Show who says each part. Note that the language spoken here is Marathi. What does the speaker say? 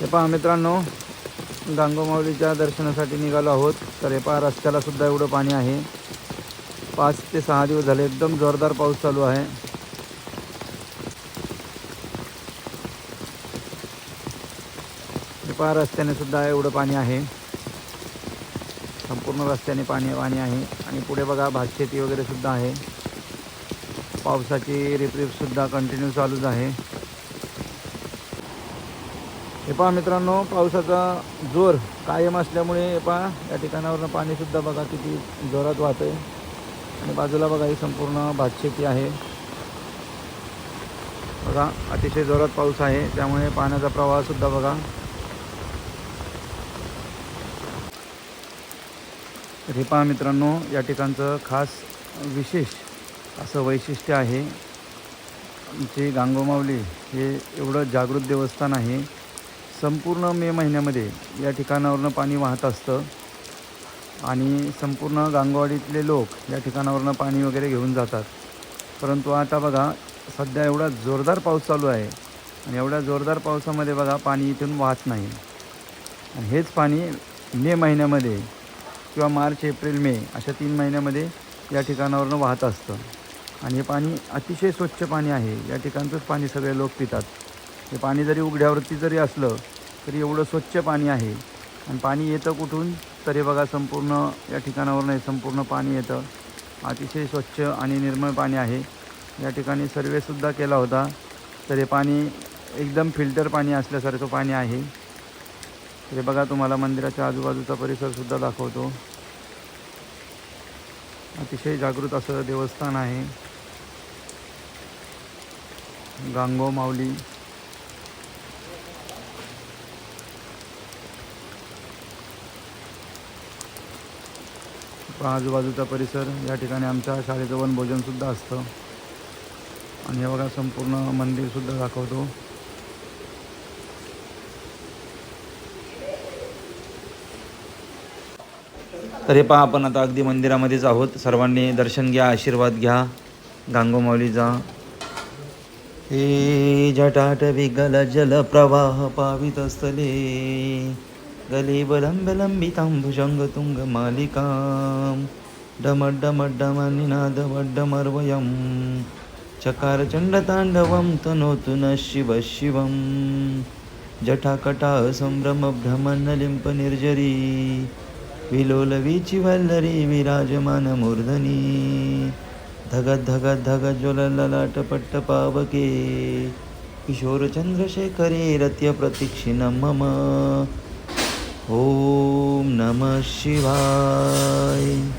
Speaker 1: हे पहा मित्रांनो गांगोमाऊलीच्या दर्शनासाठी निघालो आहोत. तर हे पहा रस्त्याला सुद्धा एवढं पाणी आहे. पाच ते सहा दिवस झाले एकदम जोरदार पाऊस चालू आहे. हे पहा रस्त्याने सुद्धा एवढं पाणी आहे. संपूर्ण रस्त्याने पाणी पाणी आहे. आणि पुढे बघा भातशेती वगैरे सुद्धा आहे. पावसाची रिपरिपसुद्धा कंटिन्यू चालूच आहे. हे पहा मित्रांनो पावसाचा जोर कायम असल्यामुळे हे पहा या ठिकाणावरनं पाणीसुद्धा बघा किती जोरात वाहतं आहे आणि बाजूला बघा ही संपूर्ण भातशेती आहे. बघा अतिशय जोरात पाऊस आहे त्यामुळे पाण्याचा प्रवाहसुद्धा बघा. रिपा हे पहा मित्रांनो या ठिकाणचं खास विशेष असं वैशिष्ट्य आहे. आमचे गांगोमावली हे एवढं जागृत देवस्थान आहे. संपूर्ण मे महिन्यामध्ये या ठिकाणावरनं पाणी वाहत असतं आणि संपूर्ण गांगवाडीतले लोक या ठिकाणावरनं पाणी वगैरे घेऊन जातात. परंतु आता बघा सध्या एवढा जोरदार पाऊस चालू आहे आणि एवढ्या जोरदार पावसामध्ये बघा पाणी इथून वाहत नाही. आणि हेच पाणी मे महिन्यामध्ये किंवा मार्च एप्रिल मे अशा तीन महिन्यामध्ये या ठिकाणावरनं वाहत असतं. आणि हे पाणी अतिशय स्वच्छ पाणी आहे. या ठिकाणचंच पाणी सगळे लोक पितात. हे पाणी जरी उघड्यावरती जरी असलं तरी एवढं स्वच्छ पाणी आहे. आणि पाणी येतं कुठून? तरी बघा संपूर्ण या ठिकाणावरून हे संपूर्ण पाणी येतं. अतिशय स्वच्छ आणि निर्मळ पाणी आहे. या ठिकाणी सर्वेसुद्धा केला होता. तर हे पाणी एकदम फिल्टर पाणी असल्यासारखं पाणी आहे. तर हे बघा तुम्हाला मंदिराच्या आजूबाजूचा परिसरसुद्धा दाखवतो. अतिशय जागृत असं देवस्थान आहे. गांगो माऊली आजूबाजूचा परिसर या ठिकाणी आमच्या शाळेचं वनभोजनसुद्धा असतं. आणि हे बघा संपूर्ण मंदिरसुद्धा दाखवतो. तर हे पहा आपण आता अगदी मंदिरामध्येच आहोत. सर्वांनी दर्शन घ्या आशीर्वाद घ्या. गांगोमाऊलीचा हे जटाट विगल जल प्रवाह पावित स्थले गलीबलंबलंबितांभुजंग तुंग मालिकां डमड्डमड्डमनिनादवड्डमर्वयं चकार चण्डताण्डवं तनोतु नः शिवः शिवं जटाकटा संभ्रमभ्रमन्नलिम्प निर्जरी। विलोलवीचि वल्लरी विराजमानमूर्धनी धगत धगत धगत ज्वलललाटपट्ट पावके। किशोरचन्द्रशेखरे रत्यप्रतीक्षिणं मम। ॐ नमः शिवाय.